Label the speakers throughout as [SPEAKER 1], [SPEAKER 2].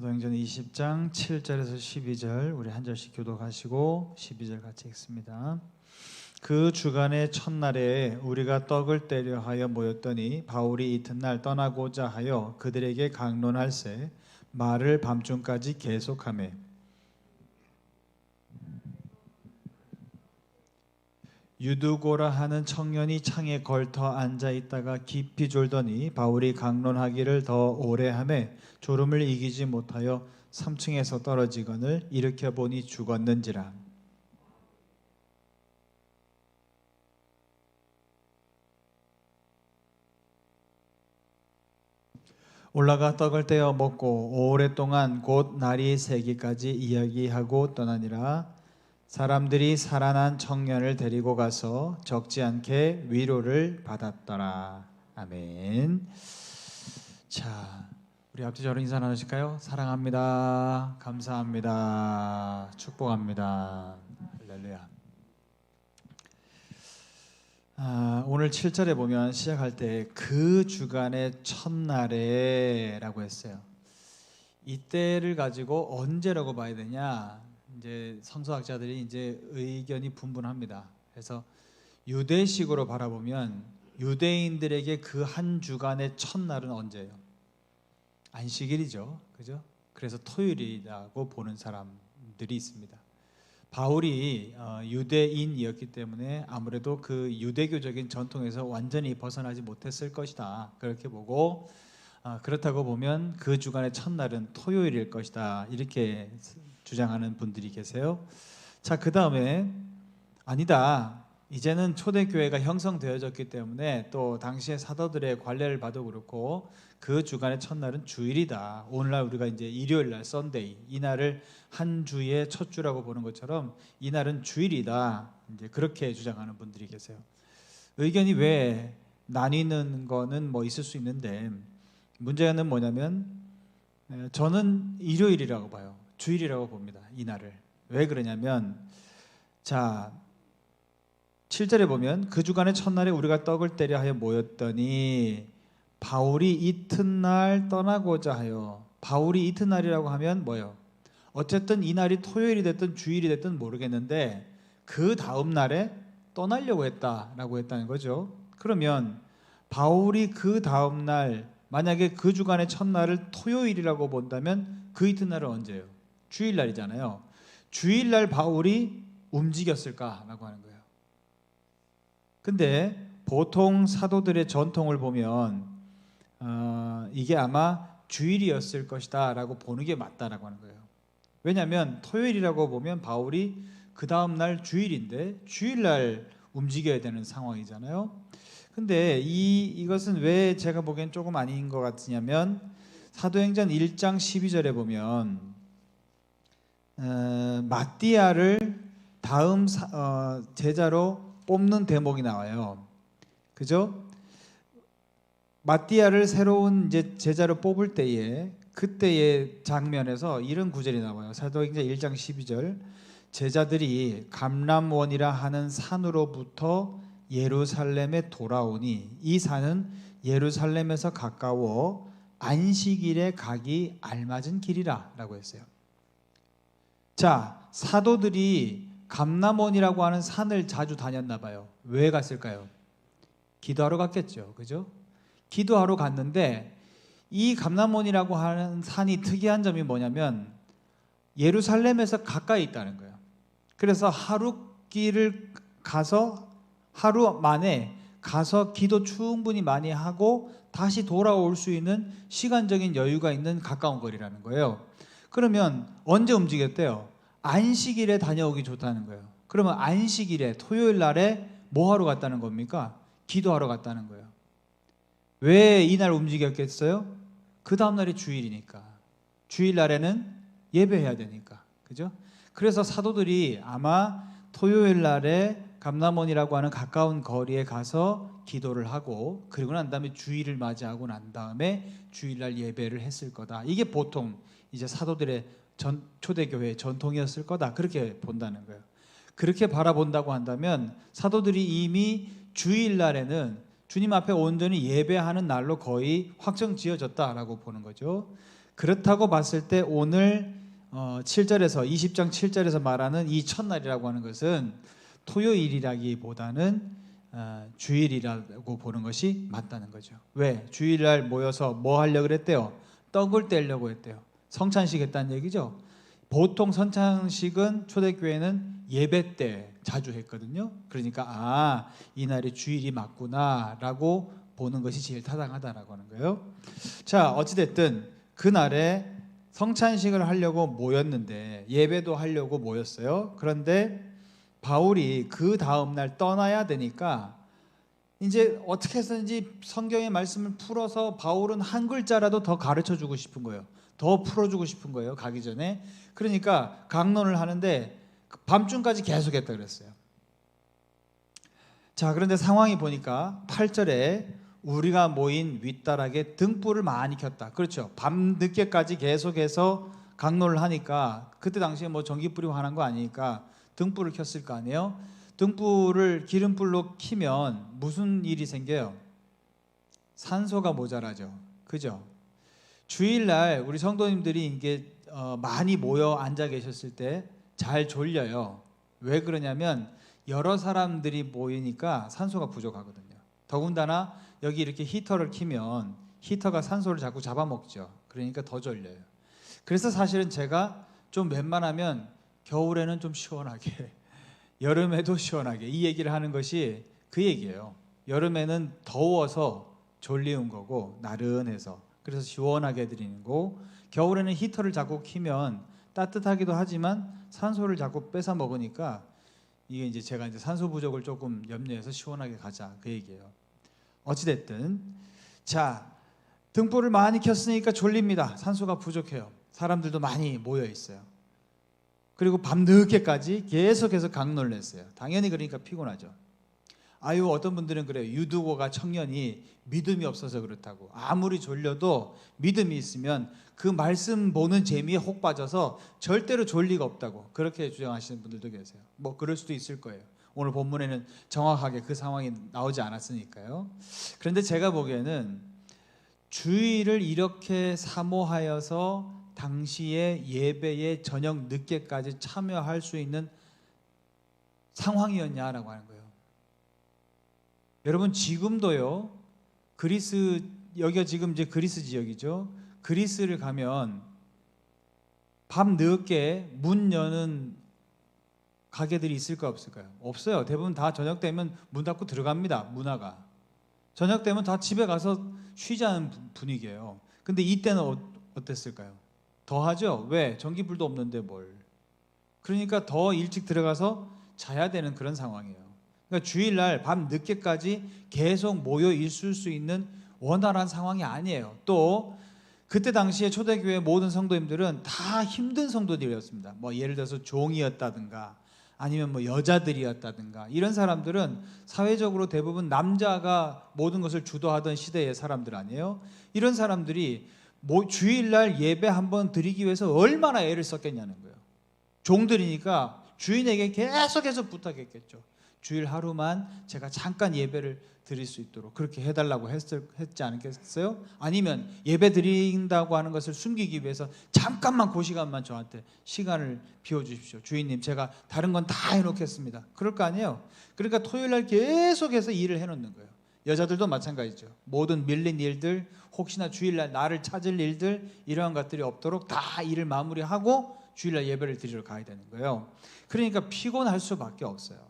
[SPEAKER 1] 사도행전 20장 7절에서 12절 우리 한 절씩 교독하시고 12절 같이 읽습니다. 그 주간의 첫날에 우리가 떡을 떼려 하여 모였더니 바울이 이튿날 떠나고자 하여 그들에게 강론할세 말을 밤중까지 계속하매 유두고라 하는 청년이 창에 걸터 앉아 있다가 깊이 졸더니 바울이 강론하기를 더 오래 하매 졸음을 이기지 못하여 3층에서 떨어지거늘 일으켜 보니 죽었는지라. 올라가 떡을 떼어 먹고 오랫동안 곧 날이 새기까지 이야기하고 떠나니라 사람들이 살아난 청년을 데리고 가서 적지 않게 위로를 받았더라. 아멘. 자, 우리 앞뒤 저로 인사 나누실까요? 사랑합니다. 감사합니다. 축복합니다. 할렐루야. 아, 오늘 7절에 보면 시작할 때 그 주간의 첫날에라고 했어요. 이때를 가지고 언제라고 봐야 되냐? 이제 성서학자들이 이제 의견이 분분합니다. 그래서 유대식으로 바라보면 유대인들에게 그 한 주간의 첫날은 언제예요? 안식일이죠. 그죠? 그래서 토요일이라고 보는 사람들이 있습니다. 바울이 어, 유대인이었기 때문에 아무래도 그 유대교적인 전통에서 완전히 벗어나지 못했을 것이다. 그렇게 보고 어, 그렇다고 보면 그 주간의 첫날은 토요일일 것이다. 이렇게 주장하는 분들이 계세요. 자, 그 다음에 아니다. 이제는 초대교회가 형성되어졌기 때문에 또 당시의 사도들의 관례를 봐도 그렇고 그 주간의 첫날은 주일이다. 오늘날 우리가 이제 일요일 날 썬데이 이 날을 한 주의 첫 주라고 보는 것처럼 이 날은 주일이다. 이제 그렇게 주장하는 분들이 계세요. 의견이 왜 나뉘는 거는 뭐 있을 수 있는데 문제는 뭐냐면 저는 일요일이라고 봐요. 주일이라고 봅니다. 이 날을. 왜 그러냐면 자 7절에 보면 그 주간의 첫날에 우리가 떡을 때려 하여 모였더니 바울이 이튿날 떠나고자 하여 바울이 이튿날이라고 하면 뭐요? 어쨌든 이 날이 토요일이 됐든 주일이 됐든 모르겠는데 그 다음 날에 떠나려고 했다라고 했다는 거죠. 그러면 바울이 그 다음 날 만약에 그 주간의 첫날을 토요일이라고 본다면 그 이튿날은 언제예요? 주일날이잖아요. 주일날 바울이 움직였을까라고 하는 거예요. 근데 보통 사도들의 전통을 보면 어, 이게 아마 주일이었을 것이다라고 보는 게 맞다라고 하는 거예요. 왜냐하면 토요일이라고 보면 바울이 그 다음 날 주일인데 주일날 움직여야 되는 상황이잖아요. 근데 이 이것은 왜 제가 보기엔 조금 아닌 것 같으냐면 사도행전 1장 12절에 보면 어, 마띠아를 다음 사, 어, 제자로 뽑는 대목이 나와요. 그죠? 마띠아를 새로운 이제 제자로 뽑을 때에 그때의 장면에서 이런 구절이 나와요. 사도행전 1장 12절. 제자들이 감람원이라 하는 산으로부터 예루살렘에 돌아오니 이 산은 예루살렘에서 가까워 안식일에 가기 알맞은 길이라라고 했어요. 자, 사도들이 감남원이라고 하는 산을 자주 다녔나 봐요. 왜 갔을까요? 기도하러 갔겠죠. 그죠? 기도하러 갔는데 이 감남원이라고 하는 산이 특이한 점이 뭐냐면 예루살렘에서 가까이 있다는 거예요. 그래서 하루 길을 가서 하루 만에 가서 기도 충분히 많이 하고 다시 돌아올 수 있는 시간적인 여유가 있는 가까운 거리라는 거예요. 그러면 언제 움직였대요? 안식일에 다녀오기 좋다는 거예요. 그러면 안식일에 토요일 날에 뭐 하러 갔다는 겁니까? 기도하러 갔다는 거예요. 왜 이날 움직였겠어요? 그 다음 날이 주일이니까. 주일 날에는 예배해야 되니까. 그죠? 그래서 사도들이 아마 토요일 날에 감남원이라고 하는 가까운 거리에 가서 기도를 하고 그리고 난 다음에 주일을 맞이하고 난 다음에 주일날 예배를 했을 거다. 이게 보통 이제 사도들의 전, 초대교회의 전통이었을 거다. 그렇게 본다는 거예요. 그렇게 바라본다고 한다면 사도들이 이미 주일날에는 주님 앞에 온전히 예배하는 날로 거의 확정 지어졌다라고 보는 거죠. 그렇다고 봤을 때 오늘 어, 7절에서 20장 7절에서 말하는 이 첫날이라고 하는 것은 토요일이라기보다는 어, 주일이라고 보는 것이 맞다는 거죠. 왜? 주일날 모여서 뭐 하려고 그랬대요? 떡을 떼려고 했대요. 성찬식 했다는 얘기죠. 보통 성찬식은 초대교회는 예배 때 자주 했거든요. 그러니까 아, 이 날이 주일이 맞구나라고 보는 것이 제일 타당하다라고 하는 거예요. 자, 어찌 됐든 그날에 성찬식을 하려고 모였는데 예배도 하려고 모였어요. 그런데 바울이 그 다음 날 떠나야 되니까 이제 어떻게 해서든지 성경의 말씀을 풀어서 바울은 한 글자라도 더 가르쳐 주고 싶은 거예요. 더 풀어 주고 싶은 거예요. 가기 전에. 그러니까 강론을 하는데 밤중까지 계속했다 그랬어요. 자, 그런데 상황이 보니까 8절에 우리가 모인 윗다락에 등불을 많이 켰다. 그렇죠. 밤 늦게까지 계속해서 강론을 하니까 그때 당시에 뭐 전기불이 화난 거 아니니까 등불을 켰을 거 아니에요. 등불을 기름불로 키면 무슨 일이 생겨요? 산소가 모자라죠. 그죠? 주일날 우리 성도님들이 이게 어, 많이 모여 앉아 계셨을 때 잘 졸려요. 왜 그러냐면 여러 사람들이 모이니까 산소가 부족하거든요. 더군다나 여기 이렇게 히터를 키면 히터가 산소를 자꾸 잡아먹죠. 그러니까 더 졸려요. 그래서 사실은 제가 좀 웬만하면 겨울에는 좀 시원하게, 여름에도 시원하게 이 얘기를 하는 것이 그 얘기예요. 여름에는 더워서 졸리운 거고 나른해서 그래서 시원하게 드리는 거. 겨울에는 히터를 자꾸 키면 따뜻하기도 하지만 산소를 자꾸 뺏어 먹으니까 이게 이제 제가 이제 산소 부족을 조금 염려해서 시원하게 가자 그 얘기예요. 어찌 됐든 자 등불을 많이 켰으니까 졸립니다. 산소가 부족해요. 사람들도 많이 모여 있어요. 그리고 밤 늦게까지 계속해서 강론을 했어요. 당연히 그러니까 피곤하죠. 아유 어떤 분들은 그래요. 유두고가 청년이 믿음이 없어서 그렇다고. 아무리 졸려도 믿음이 있으면 그 말씀 보는 재미에 혹 빠져서 절대로 졸 리가 없다고. 그렇게 주장하시는 분들도 계세요. 뭐 그럴 수도 있을 거예요. 오늘 본문에는 정확하게 그 상황이 나오지 않았으니까요. 그런데 제가 보기에는 주의를 이렇게 사모하여서 당시의 예배에 저녁 늦게까지 참여할 수 있는 상황이었냐라고 하는 거예요. 여러분 지금도요 그리스 여기가 지금 이제 그리스 지역이죠. 그리스를 가면 밤 늦게 문 여는 가게들이 있을까 없을까요? 없어요. 대부분 다 저녁 되면 문 닫고 들어갑니다. 문화가 저녁 되면 다 집에 가서 쉬자는 분- 분위기예요. 근데 이때는 어, 어땠을까요? 더 하죠. 왜? 전기불도 없는데 뭘? 그러니까 더 일찍 들어가서 자야 되는 그런 상황이에요. 그러니까 주일날 밤 늦게까지 계속 모여 있을 수 있는 원활한 상황이 아니에요. 또 그때 당시에 초대교회 모든 성도님들은 다 힘든 성도들이었습니다. 뭐 예를 들어서 종이었다든가 아니면 뭐 여자들이었다든가 이런 사람들은 사회적으로 대부분 남자가 모든 것을 주도하던 시대의 사람들 아니에요. 이런 사람들이 뭐 주일날 예배 한번 드리기 위해서 얼마나 애를 썼겠냐는 거예요. 종들이니까 주인에게 계속해서 부탁했겠죠. 주일 하루만 제가 잠깐 예배를 드릴 수 있도록 그렇게 해달라고 했을, 했지 않겠어요? 아니면 예배 드린다고 하는 것을 숨기기 위해서 잠깐만 그 시간만 저한테 시간을 비워주십시오. 주인님, 제가 다른 건 다 해놓겠습니다. 그럴 거 아니에요? 그러니까 토요일 날 계속해서 일을 해놓는 거예요. 여자들도 마찬가지죠. 모든 밀린 일들, 혹시나 주일날 나를 찾을 일들 이러한 것들이 없도록 다 일을 마무리하고 주일날 예배를 드리러 가야 되는 거예요. 그러니까 피곤할 수밖에 없어요.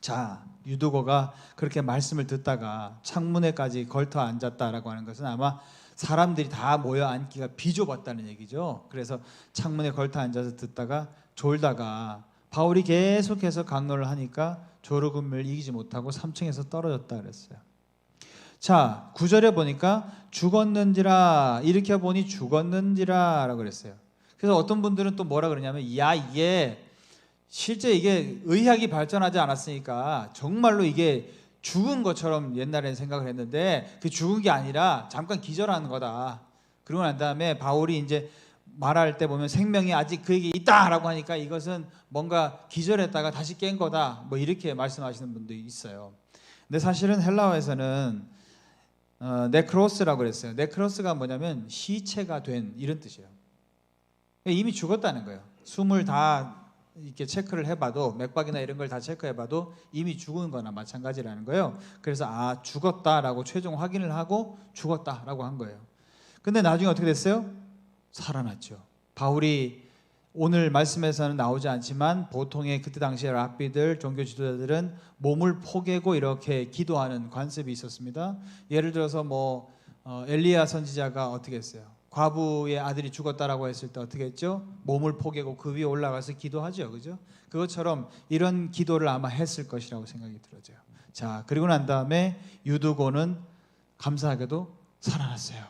[SPEAKER 1] 자, 유두고가 그렇게 말씀을 듣다가 창문에까지 걸터 앉았다라고 하는 것은 아마 사람들이 다 모여 앉기가 비좁았다는 얘기죠. 그래서 창문에 걸터 앉아서 듣다가 졸다가 바울이 계속해서 강론을 하니까 졸음을 이기지 못하고 3층에서 떨어졌다 그랬어요. 자, 9절에 보니까 죽었는지라 이렇게 보니 죽었는지라라고 그랬어요. 그래서 어떤 분들은 또 뭐라 그러냐면 야 이게 실제 이게 의학이 발전하지 않았으니까 정말로 이게 죽은 것처럼 옛날에는 생각을 했는데 그 죽은 게 아니라 잠깐 기절하는 거다. 그러고 난 다음에 바울이 이제 말할 때 보면 생명이 아직 그에게 있다라고 하니까 이것은 뭔가 기절했다가 다시 깬 거다. 뭐 이렇게 말씀하시는 분도 있어요. 근데 사실은 헬라어에서는 어, 네크로스라고 그랬어요. 네크로스가 뭐냐면 시체가 된 이런 뜻이에요. 이미 죽었다는 거예요. 숨을 다 이렇게 체크를 해봐도 맥박이나 이런 걸 다 체크해봐도 이미 죽은 거나 마찬가지라는 거예요. 그래서 아 죽었다라고 최종 확인을 하고 죽었다라고 한 거예요. 근데 나중에 어떻게 됐어요? 살아났죠. 바울이 오늘 말씀에서는 나오지 않지만 보통의 그때 당시의 랍비들 종교 지도자들은 몸을 포개고 이렇게 기도하는 관습이 있었습니다. 예를 들어서 뭐 어, 엘리야 선지자가 어떻게 했어요? 과부의 아들이 죽었다라고 했을 때 어떻게 했죠? 몸을 포개고 그 위에 올라가서 기도하죠, 그죠? 그것처럼 이런 기도를 아마 했을 것이라고 생각이 들어져요. 자, 그리고 난 다음에 유두고는 감사하게도 살아났어요.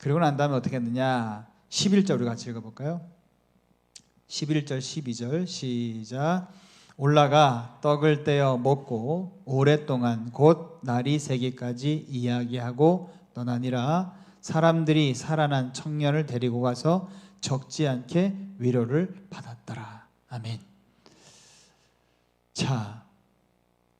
[SPEAKER 1] 그리고 난 다음에 어떻게 했느냐? 11절 우리 같이 읽어 볼까요? 11절 12절 시작 올라가 떡을 떼어 먹고 오랫동안 곧 날이 새기까지 이야기하고 떠나니라 사람들이 살아난 청년을 데리고 가서 적지 않게 위로를 받았더라 아멘 자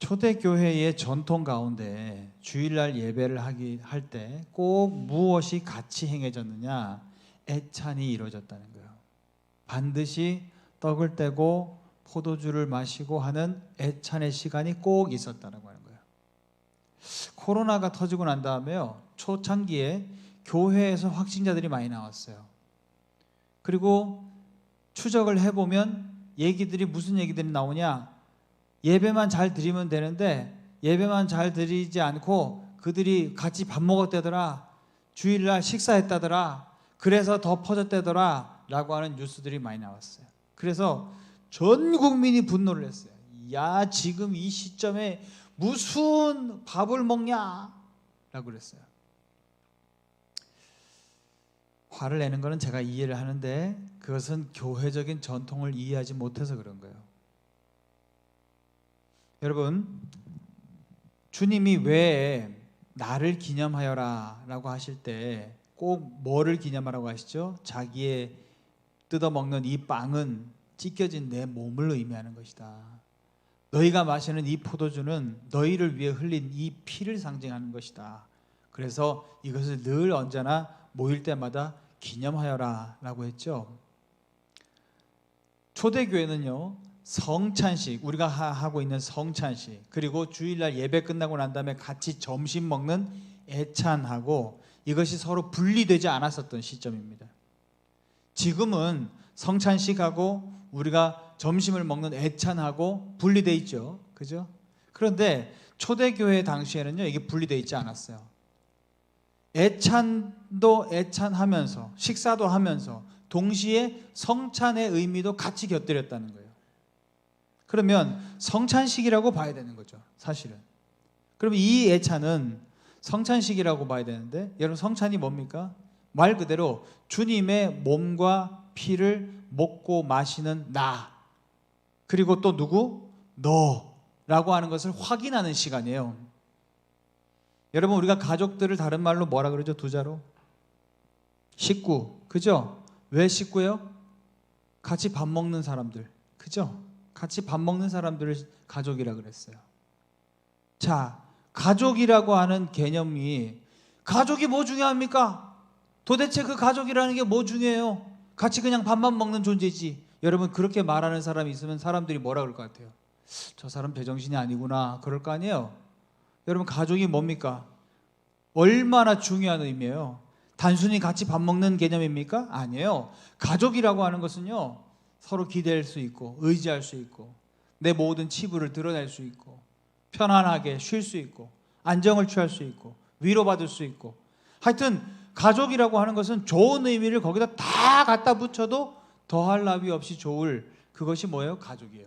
[SPEAKER 1] 초대교회의 전통 가운데 주일날 예배를 하기 할 때 꼭 무엇이 같이 행해졌느냐 애찬이 이루어졌다는 거예요. 반드시 떡을 떼고 포도주를 마시고 하는 애찬의 시간이 꼭 있었다라고 하는 거예요. 코로나가 터지고 난 다음에요. 초창기에 교회에서 확진자들이 많이 나왔어요. 그리고 추적을 해보면 얘기들이 무슨 얘기들이 나오냐? 예배만 잘 드리면 되는데 예배만 잘 드리지 않고 그들이 같이 밥 먹었다더라. 주일날 식사했다더라. 그래서 더 퍼졌다더라. 라고 하는 뉴스들이 많이 나왔어요. 그래서 전 국민이 분노를 했어요. 야, 지금 이 시점에 무슨 밥을 먹냐? 라고 그랬어요. 화를 내는 것은 제가 이해를 하는데 그것은 교회적인 전통을 이해하지 못해서 그런 거예요. 여러분, 주님이 왜 나를 기념하여라 라고 하실 때 꼭 뭐를 기념하라고 하시죠? 자기의 뜯어 먹는 이 빵은 찢겨진 내 몸을 의미하는 것이다. 너희가 마시는 이 포도주는 너희를 위해 흘린 이 피를 상징하는 것이다. 그래서 이것을 늘 언제나 모일 때마다 기념하여라 라고 했죠. 초대교회는요. 성찬식 우리가 하고 있는 성찬식 그리고 주일날 예배 끝나고 난 다음에 같이 점심 먹는 애찬하고 이것이 서로 분리되지 않았었던 시점입니다. 지금은 성찬식하고 우리가 점심을 먹는 애찬하고 분리돼 있죠. 그죠? 그런데 초대교회 당시에는요. 이게 분리돼 있지 않았어요. 애찬도 애찬하면서 식사도 하면서 동시에 성찬의 의미도 같이 곁들였다는 거예요. 그러면 성찬식이라고 봐야 되는 거죠. 사실은. 그럼 이 애찬은 성찬식이라고 봐야 되는데 여러분 성찬이 뭡니까? 말 그대로 주님의 몸과 피를 먹고 마시는 나 그리고 또 누구? 너라고 하는 것을 확인하는 시간이에요. 여러분 우리가 가족들을 다른 말로 뭐라 그러죠? 두 자로 식구 그죠? 왜 식구예요? 같이 밥 먹는 사람들 그죠? 같이 밥 먹는 사람들을 가족이라 그랬어요. 자, 가족이라고 하는 개념이 가족이 뭐 중요합니까? 도대체 그 가족이라는 게 뭐 중요해요? 같이 그냥 밥만 먹는 존재지. 여러분 그렇게 말하는 사람이 있으면 사람들이 뭐라 그럴 것 같아요? 저 사람 제정신이 아니구나. 그럴 거 아니에요. 여러분 가족이 뭡니까? 얼마나 중요한 의미예요. 단순히 같이 밥 먹는 개념입니까? 아니에요. 가족이라고 하는 것은요. 서로 기댈 수 있고 의지할 수 있고 내 모든 치부를 드러낼 수 있고 편안하게 쉴 수 있고 안정을 취할 수 있고 위로받을 수 있고 하여튼 가족이라고 하는 것은 좋은 의미를 거기다 다 갖다 붙여도 더할 나위 없이 좋을 그것이 뭐예요? 가족이에요.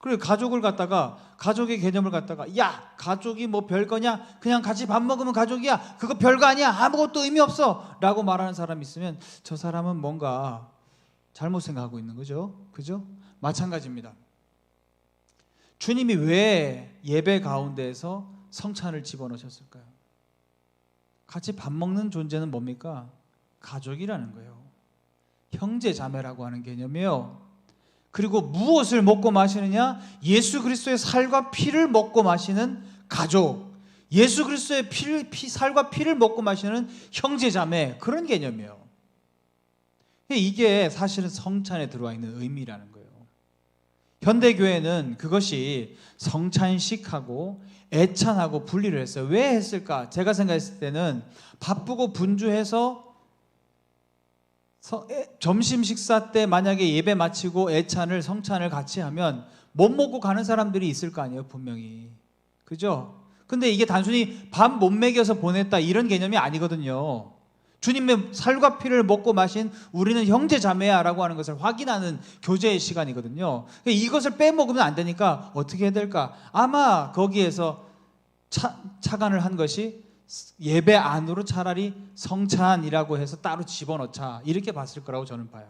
[SPEAKER 1] 그리고 가족을 갖다가 가족의 개념을 갖다가 야 가족이 뭐 별거냐? 그냥 같이 밥 먹으면 가족이야. 그거 별거 아니야. 아무것도 의미 없어 라고 말하는 사람이 있으면 저 사람은 뭔가 잘못 생각하고 있는 거죠. 그죠? 마찬가지입니다. 주님이 왜 예배 가운데에서 성찬을 집어넣으셨을까요? 같이 밥 먹는 존재는 뭡니까? 가족이라는 거예요. 형제 자매라고 하는 개념이에요 그리고 무엇을 먹고 마시느냐? 예수 그리스도의 살과 피를 먹고 마시는 가족. 예수 그리스도의 피를, 피, 살과 피를 먹고 마시는 형제자매 그런 개념이에요. 이게 사실은 성찬에 들어와 있는 의미라는 거예요. 현대 교회는 그것이 성찬식하고 애찬하고 분리를 했어요. 왜 했을까? 제가 생각했을 때는 바쁘고 분주해서 점심 식사 때 만약에 예배 마치고 애찬을 성찬을 같이 하면 못 먹고 가는 사람들이 있을 거 아니에요, 분명히. 그죠? 근데 이게 단순히 밥 못 먹여서 보냈다 이런 개념이 아니거든요. 주님의 살과 피를 먹고 마신 우리는 형제 자매야라고 하는 것을 확인하는 교제의 시간이거든요. 그러니까 이것을 빼먹으면 안 되니까 어떻게 해야 될까? 아마 거기에서 차, 차관을 한 것이 예배 안으로 차라리 성찬이라고 해서 따로 집어넣자 이렇게 봤을 거라고 저는 봐요.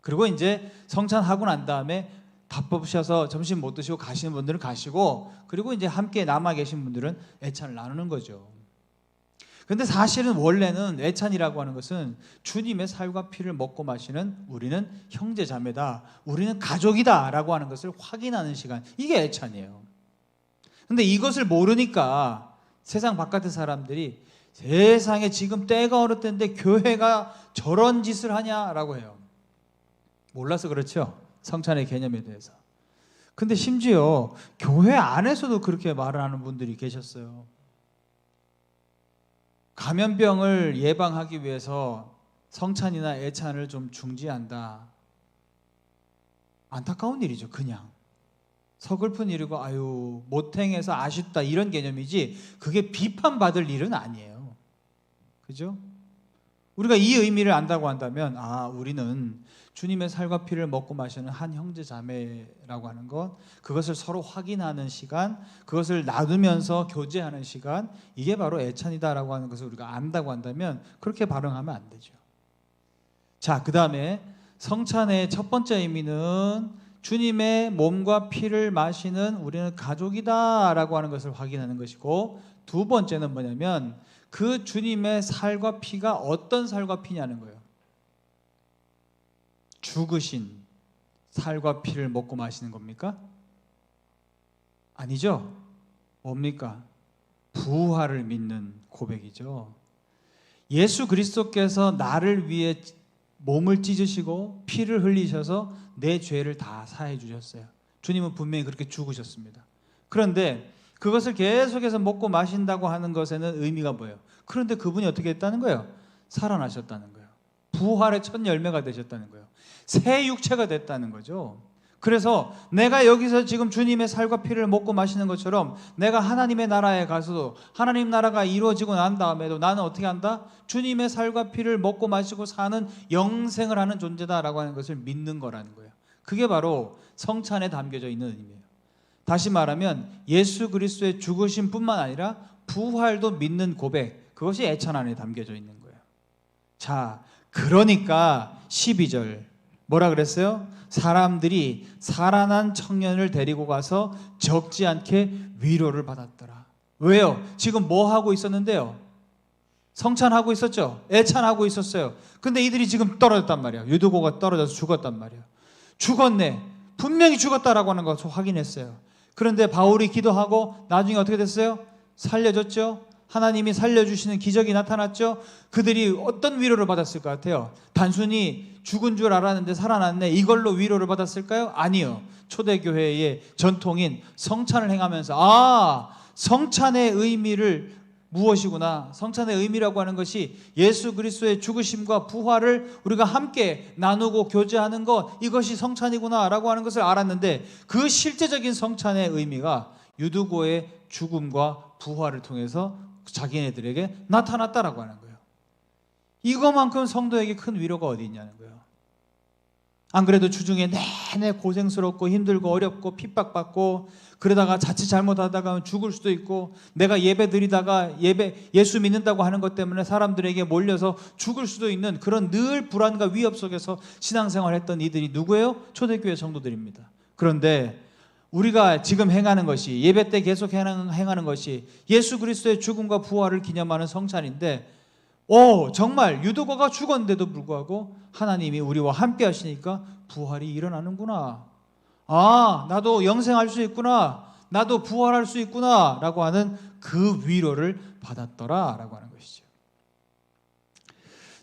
[SPEAKER 1] 그리고 이제 성찬하고 난 다음에 바쁘셔서 점심 못 드시고 가시는 분들은 가시고 그리고 이제 함께 남아 계신 분들은 애찬을 나누는 거죠. 근데 사실은 원래는 애찬이라고 하는 것은 주님의 살과 피를 먹고 마시는 우리는 형제 자매다. 우리는 가족이다라고 하는 것을 확인하는 시간. 이게 애찬이에요. 근데 이것을 모르니까 세상 바깥의 사람들이 세상에 지금 때가 어느 때인데 교회가 저런 짓을 하냐라고 해요. 몰라서 그렇죠. 성찬의 개념에 대해서. 근데 심지어 교회 안에서도 그렇게 말을 하는 분들이 계셨어요. 감염병을 예방하기 위해서 성찬이나 애찬을 좀 중지한다. 안타까운 일이죠, 그냥. 서글픈 일이고 아유 못행해서 아쉽다 이런 개념이지 그게 비판받을 일은 아니에요. 그죠? 우리가 이 의미를 안다고 한다면 아 우리는 주님의 살과 피를 먹고 마시는 한 형제 자매라고 하는 것 그것을 서로 확인하는 시간 그것을 나누면서 교제하는 시간 이게 바로 애찬이다라고 하는 것을 우리가 안다고 한다면 그렇게 발응하면 안 되죠. 자, 그다음에 성찬의 첫 번째 의미는 주님의 몸과 피를 마시는 우리는 가족이다라고 하는 것을 확인하는 것이고 두 번째는 뭐냐면 그 주님의 살과 피가 어떤 살과 피냐는 거예요. 죽으신 살과 피를 먹고 마시는 겁니까? 아니죠. 뭡니까? 부활을 믿는 고백이죠. 예수 그리스도께서 나를 위해 몸을 찢으시고 피를 흘리셔서 내 죄를 다 사해 주셨어요. 주님은 분명히 그렇게 죽으셨습니다. 그런데 그것을 계속해서 먹고 마신다고 하는 것에는 의미가 뭐예요? 그런데 그분이 어떻게 했다는 거예요? 살아나셨다는 거예요. 부활의 첫 열매가 되셨다는 거예요. 새 육체가 됐다는 거죠. 그래서 내가 여기서 지금 주님의 살과 피를 먹고 마시는 것처럼 내가 하나님의 나라에 가서도 하나님 나라가 이루어지고 난 다음에도 나는 어떻게 한다? 주님의 살과 피를 먹고 마시고 사는 영생을 하는 존재다라고 하는 것을 믿는 거라는 거예요. 그게 바로 성찬에 담겨져 있는 의미예요. 다시 말하면 예수 그리스도의 죽으심뿐만 아니라 부활도 믿는 고백 그것이 애찬 안에 담겨져 있는 거예요. 자, 그러니까 12절 뭐라 그랬어요? 사람들이 살아난 청년을 데리고 가서 적지 않게 위로를 받았더라. 왜요? 지금 뭐 하고 있었는데요? 성찬하고 있었죠. 애찬하고 있었어요. 근데 이들이 지금 떨어졌단 말이야. 유두고가 떨어져서 죽었단 말이야. 죽었네. 분명히 죽었다라고 하는 것을 확인했어요. 그런데 바울이 기도하고 나중에 어떻게 됐어요? 살려졌죠. 하나님이 살려주시는 기적이 나타났죠. 그들이 어떤 위로를 받았을 것 같아요? 단순히 죽은 줄 알았는데 살아났네. 이걸로 위로를 받았을까요? 아니요. 초대교회의 전통인 성찬을 행하면서 아 성찬의 의미를 무엇이구나. 성찬의 의미라고 하는 것이 예수 그리스도의 죽으심과 부활을 우리가 함께 나누고 교제하는 것 이것이 성찬이구나라고 하는 것을 알았는데 그 실제적인 성찬의 의미가 유두고의 죽음과 부활을 통해서 자기네들에게 나타났다라고 하는 거예요. 이거만큼 성도에게 큰 위로가 어디 있냐는 거예요. 안 그래도 주중에 내내 고생스럽고 힘들고 어렵고 핍박받고 그러다가 자칫 잘못하다가 죽을 수도 있고 내가 예배 드리다가 예배 예수 믿는다고 하는 것 때문에 사람들에게 몰려서 죽을 수도 있는 그런 늘 불안과 위협 속에서 신앙생활 했던 이들이 누구예요? 초대교회 성도들입니다. 그런데 우리가 지금 행하는 것이 예배 때 계속 행하는, 행하는 것이 예수 그리스도의 죽음과 부활을 기념하는 성찬인데 오 정말 유도가가 죽었는데도 불구하고 하나님이 우리와 함께 하시니까 부활이 일어나는구나. 아 나도 영생할 수 있구나. 나도 부활할 수 있구나 라고 하는 그 위로를 받았더라 라고 하는 것이죠.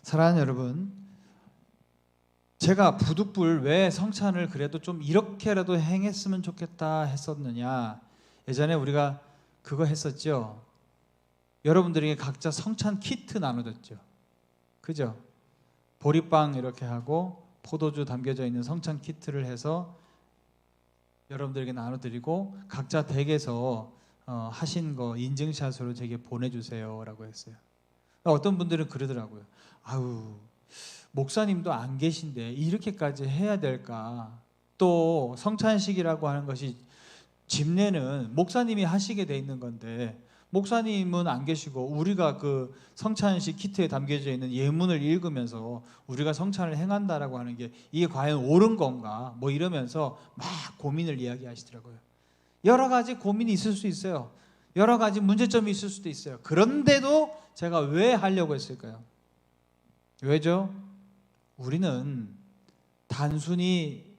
[SPEAKER 1] 사랑하는 여러분, 제가 부득불 왜 성찬을 그래도 좀 이렇게라도 행했으면 좋겠다 했었느냐? 예전에 우리가 그거 했었죠. 여러분들에게 각자 성찬 키트 나눠줬죠. 그죠? 보리빵 이렇게 하고 포도주 담겨져 있는 성찬 키트를 해서 여러분들에게 나눠드리고 각자 댁에서 어, 하신 거 인증샷으로 제게 보내주세요라고 했어요. 어떤 분들은 그러더라고요. 아우 목사님도 안 계신데 이렇게까지 해야 될까? 또 성찬식이라고 하는 것이 집례는 목사님이 하시게 돼 있는 건데 목사님은 안 계시고 우리가 그 성찬식 키트에 담겨져 있는 예문을 읽으면서 우리가 성찬을 행한다라고 하는 게 이게 과연 옳은 건가 뭐 이러면서 막 고민을 이야기하시더라고요. 여러 가지 고민이 있을 수 있어요. 여러 가지 문제점이 있을 수도 있어요. 그런데도 제가 왜 하려고 했을까요? 왜죠? 우리는 단순히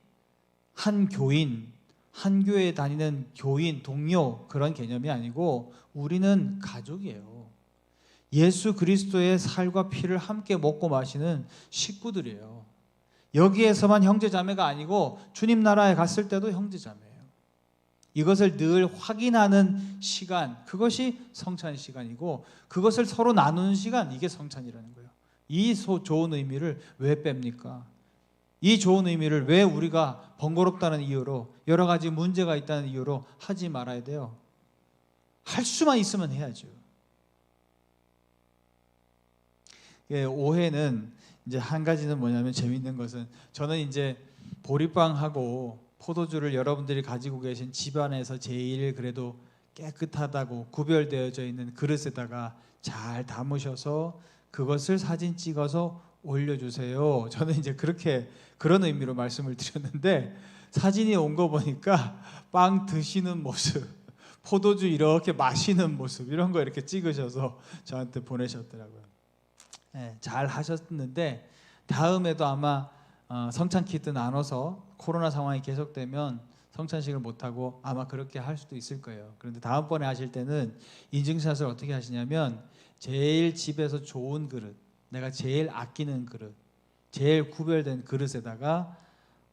[SPEAKER 1] 한 교인, 한 교회에 다니는 교인, 동료 그런 개념이 아니고 우리는 가족이에요. 예수 그리스도의 살과 피를 함께 먹고 마시는 식구들이에요. 여기에서만 형제 자매가 아니고 주님 나라에 갔을 때도 형제 자매예요. 이것을 늘 확인하는 시간, 그것이 성찬 시간이고 그것을 서로 나누는 시간, 이게 성찬이라는 거예요. 이 좋은 의미를 왜 뺍니까? 이 좋은 의미를 왜 우리가 번거롭다는 이유로 여러 가지 문제가 있다는 이유로 하지 말아야 돼요. 할 수만 있으면 해야죠. 예, 오해는 이제 한 가지는 뭐냐면 재밌는 것은 저는 이제 보리빵하고 포도주를 여러분들이 가지고 계신 집안에서 제일 그래도 깨끗하다고 구별되어져 있는 그릇에다가 잘 담으셔서 그것을 사진 찍어서 올려주세요. 저는 이제 그렇게 그런 의미로 말씀을 드렸는데 사진이 온 거 보니까 빵 드시는 모습, 포도주 이렇게 마시는 모습 이런 거 이렇게 찍으셔서 저한테 보내셨더라고요. 네, 잘 하셨는데 다음에도 아마 어, 성찬 키트 나눠서 코로나 상황이 계속되면 성찬식을 못 하고 아마 그렇게 할 수도 있을 거예요. 그런데 다음번에 하실 때는 인증샷을 어떻게 하시냐면 제일 집에서 좋은 그릇, 내가 제일 아끼는 그릇, 제일 구별된 그릇에다가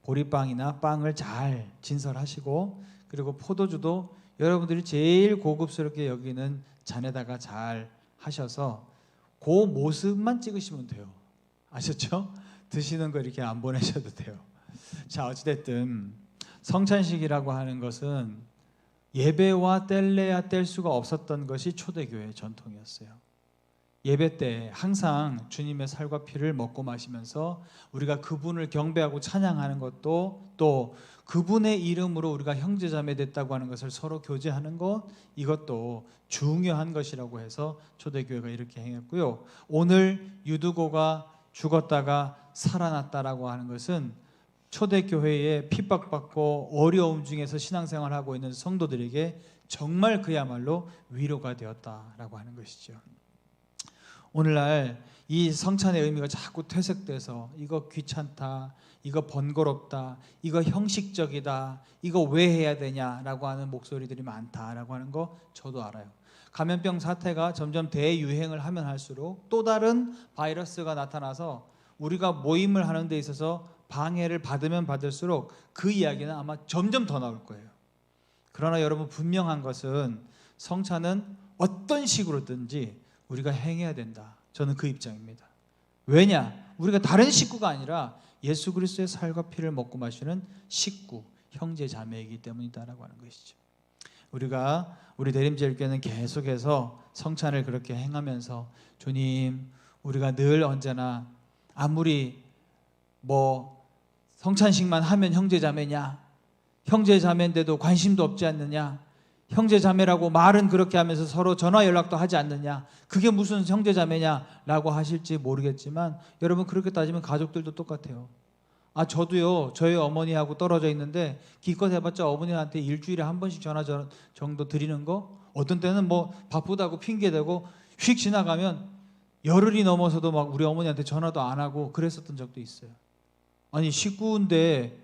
[SPEAKER 1] 보리빵이나 빵을 잘 진설하시고 그리고 포도주도 여러분들이 제일 고급스럽게 여기는 잔에다가 잘 하셔서 그 모습만 찍으시면 돼요. 아셨죠? 드시는 거 이렇게 안 보내셔도 돼요. 자, 어찌됐든 성찬식이라고 하는 것은 예배와 뗄래야 뗄 수가 없었던 것이 초대교회 전통이었어요. 예배 때 항상 주님의 살과 피를 먹고 마시면서 우리가 그분을 경배하고 찬양하는 것도 또 그분의 이름으로 우리가 형제자매 됐다고 하는 것을 서로 교제하는 것 이것도 중요한 것이라고 해서 초대교회가 이렇게 행했고요. 오늘 유두고가 죽었다가 살아났다라고 하는 것은 초대교회에 핍박받고 어려움 중에서 신앙생활하고 있는 성도들에게 정말 그야말로 위로가 되었다라고 하는 것이죠. 오늘날 이 성찬의 의미가 자꾸 퇴색돼서 이거 귀찮다, 이거 번거롭다, 이거 형식적이다, 이거 왜 해야 되냐라고 하는 목소리들이 많다라고 하는 거 저도 알아요. 감염병 사태가 점점 대유행을 하면 할수록 또 다른 바이러스가 나타나서 우리가 모임을 하는 데 있어서 방해를 받으면 받을수록 그 이야기는 아마 점점 더 나올 거예요. 그러나 여러분 분명한 것은 성찬은 어떤 식으로든지 우리가 행해야 된다. 저는 그 입장입니다. 왜냐? 우리가 다른 식구가 아니라 예수 그리스도의 살과 피를 먹고 마시는 식구, 형제 자매이기 때문이다라고 하는 것이죠. 우리가 우리 대림제일교회는 계속해서 성찬을 그렇게 행하면서 주님, 우리가 늘 언제나 아무리 뭐 성찬식만 하면 형제 자매냐? 형제 자매인데도 관심도 없지 않느냐? 형제 자매라고 말은 그렇게 하면서 서로 전화 연락도 하지 않느냐? 그게 무슨 형제 자매냐라고 하실지 모르겠지만 여러분 그렇게 따지면 가족들도 똑같아요. 아 저도요 저희 어머니하고 떨어져 있는데 기껏 해봤자 어머니한테 일주일에 한 번씩 전화 정도 드리는 거 어떤 때는 뭐 바쁘다고 핑계 대고 휙 지나가면 열흘이 넘어서도 막 우리 어머니한테 전화도 안 하고 그랬었던 적도 있어요. 아니 식구인데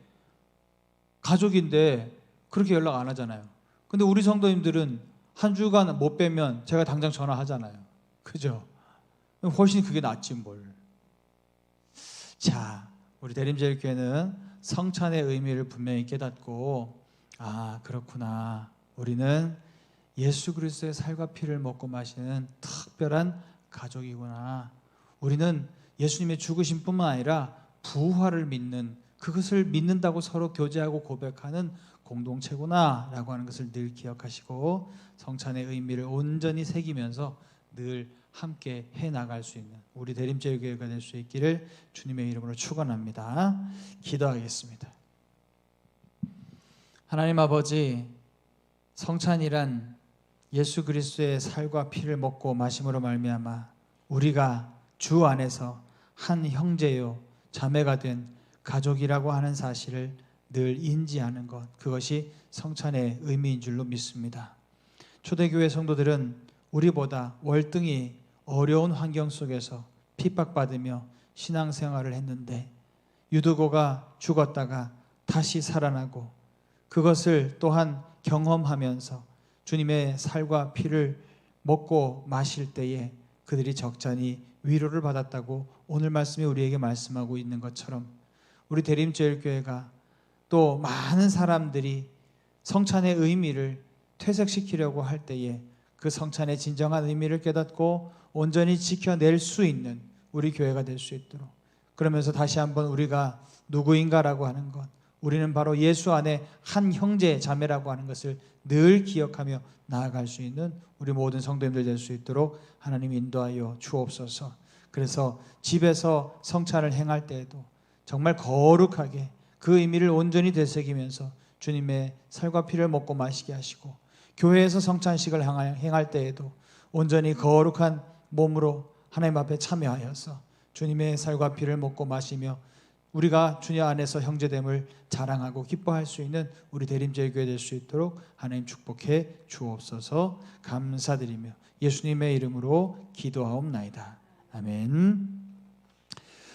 [SPEAKER 1] 가족인데 그렇게 연락 안 하잖아요. 근데 우리 성도님들은 한 주간 못 빼면 제가 당장 전화하잖아요. 그죠? 훨씬 그게 낫지 뭘. 자, 우리 대림제일교회는 성찬의 의미를 분명히 깨닫고 아 그렇구나. 우리는 예수 그리스도의 살과 피를 먹고 마시는 특별한 가족이구나. 우리는 예수님의 죽으심뿐만 아니라 부활을 믿는 그것을 믿는다고 서로 교제하고 고백하는 공동체구나라고 하는 것을 늘 기억하시고 성찬의 의미를 온전히 새기면서 늘 함께 해 나갈 수 있는 우리 대림제일 교회가 될 수 있기를 주님의 이름으로 축원합니다. 기도하겠습니다. 하나님 아버지 성찬이란 예수 그리스도의 살과 피를 먹고 마심으로 말미암아 우리가 주 안에서 한 형제요 자매가 된 가족이라고 하는 사실을 늘 인지하는 것 그것이 성찬의 의미인 줄로 믿습니다. 초대교회 성도들은 우리보다 월등히 어려운 환경 속에서 핍박받으며 신앙생활을 했는데 유두고가 죽었다가 다시 살아나고 그것을 또한 경험하면서 주님의 살과 피를 먹고 마실 때에 그들이 적잖이 위로를 받았다고 오늘 말씀이 우리에게 말씀하고 있는 것처럼 우리 대림제일교회가 또 많은 사람들이 성찬의 의미를 퇴색시키려고 할 때에 그 성찬의 진정한 의미를 깨닫고 온전히 지켜낼 수 있는 우리 교회가 될 수 있도록 그러면서 다시 한번 우리가 누구인가라고 하는 것 우리는 바로 예수 안에 한 형제 자매라고 하는 것을 늘 기억하며 나아갈 수 있는 우리 모든 성도님들 될 수 있도록 하나님 인도하여 주옵소서. 그래서 집에서 성찬을 행할 때에도 정말 거룩하게 그 의미를 온전히 되새기면서 주님의 살과 피를 먹고 마시게 하시고 교회에서 성찬식을 행할 때에도 온전히 거룩한 몸으로 하나님 앞에 참여하여서 주님의 살과 피를 먹고 마시며 우리가 주님 안에서 형제됨을 자랑하고 기뻐할 수 있는 우리 대림제교회 될 수 있도록 하나님 축복해 주옵소서 감사드리며 예수님의 이름으로 기도하옵나이다. 아멘.